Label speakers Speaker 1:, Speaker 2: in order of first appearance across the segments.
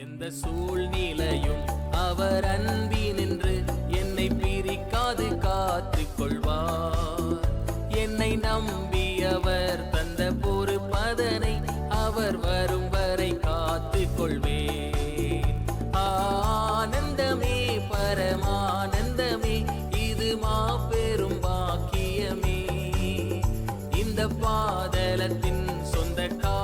Speaker 1: எந்த சூழ்நிலையும் அவர் அன்பினின்று என்னை பிரிக்காது காத்துக் கொள்வார் என்னை நம்பி அவர் தந்த பொறுப்பதனை அவர் வரும் வரை காத்துக் கொள்வேன் ஆனந்தமே பரமானந்தமே இது மாபெரும் பாக்கியமே. இந்த பாதலத்தின் சொந்தக்கா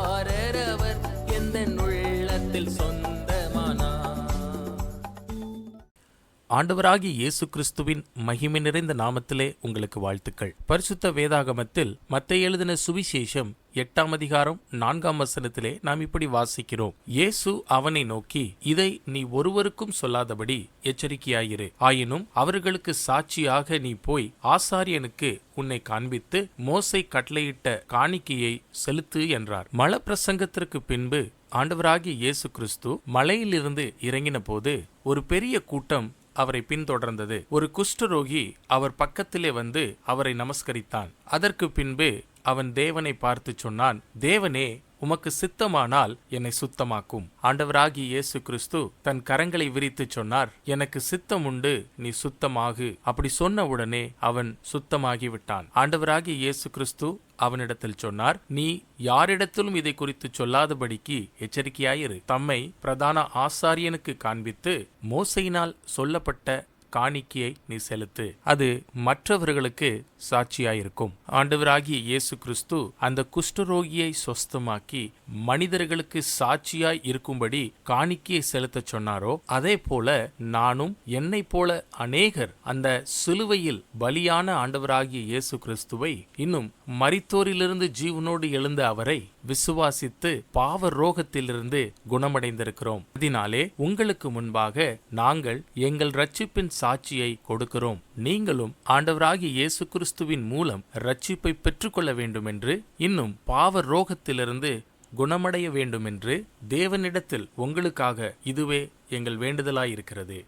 Speaker 2: ஆண்டவராகிய இயேசு கிறிஸ்துவின் மகிமை நிறைந்த நாமத்திலே உங்களுக்கு வாழ்த்துக்கள். பரிசுத்த வேதாகமத்தில் மத்தை எழுதின சுவிசேஷம் எட்டாம் அதிகாரம் நான்காம் வசனத்திலே நாம் இப்படி வாசிக்கிறோம். இயேசு அவனை நோக்கி இதை நீ ஒருவருக்கும் சொல்லாதபடி எச்சரிக்கையாயிரு. ஆயினும் அவர்களுக்கு சாட்சியாக நீ போய் ஆசாரியனுக்கு உன்னை காண்பித்து மோசை கட்டளையிட்ட காணிக்கையை செலுத்து என்றார். மல பிரசங்கத்திற்கு பின்பு ஆண்டவராகிய இயேசு கிறிஸ்து மலையிலிருந்து இறங்கின போது ஒரு பெரிய கூட்டம் அவரை பின்தொடர்ந்தது. ஒரு குஷ்டரோகி அவர் பக்கத்திலே வந்து அவரை நமஸ்கரித்தான். அதற்கு பின்பு அவன் தேவனை பார்த்து சொன்னான் தேவனே உமக்கு சித்தமானால் என்னை சுத்தமாக்கும். ஆண்டவராகி இயேசு கிறிஸ்து தன் கரங்களை விரித்து சொன்னார் எனக்கு சித்தம் உண்டு நீ சுத்தமாகு. அப்படி சொன்ன உடனே அவன் சுத்தமாகி விட்டான் ஆண்டவராகி இயேசு கிறிஸ்து அவனிடத்தில் சொன்னார் நீ யாரிடத்திலும் இதை குறித்து சொல்லாதபடிக்கு எச்சரிக்கையாயிரு. தம்மை பிரதான ஆசாரியனுக்கு காண்பித்து மோசையினால் சொல்லப்பட்ட காணிக்கையை நீ செலுத்து. அது மற்றவர்களுக்கு சாட்சியாயிருக்கும். ஆண்டவராகிய இயேசு கிறிஸ்து அந்த குஷ்டரோகியை சொஸ்தமாக்கி மனிதர்களுக்கு சாட்சியாய் இருக்கும்படி காணிக்கையை செலுத்தச் சொன்னாரோ? அதே போல நானும் என்னை போல அநேகர் அந்த சிலுவையில் பலியான ஆண்டவராகிய இயேசு கிறிஸ்துவை இன்னும் மரித்தோரிலிருந்து ஜீவனோடு எழுந்த அவரை விசுவாசித்து பாவ ரோகத்திலிருந்து குணமடைந்திருக்கிறோம். இதனாலே உங்களுக்கு முன்பாக நாங்கள் எங்கள் ரட்சிப்பின் சாட்சியை கொடுக்கிறோம். நீங்களும் ஆண்டவராகிய இயேசு கிறிஸ்துவின் மூலம் ரட்சிப்பை பெற்றுக்கொள்ள வேண்டுமென்று இன்னும் பாவ ரோகத்திலிருந்து குணமடைய வேண்டுமென்று தேவனிடத்தில் உங்களுக்காக இதுவே எங்கள் வேண்டுதலாயிருக்கிறது.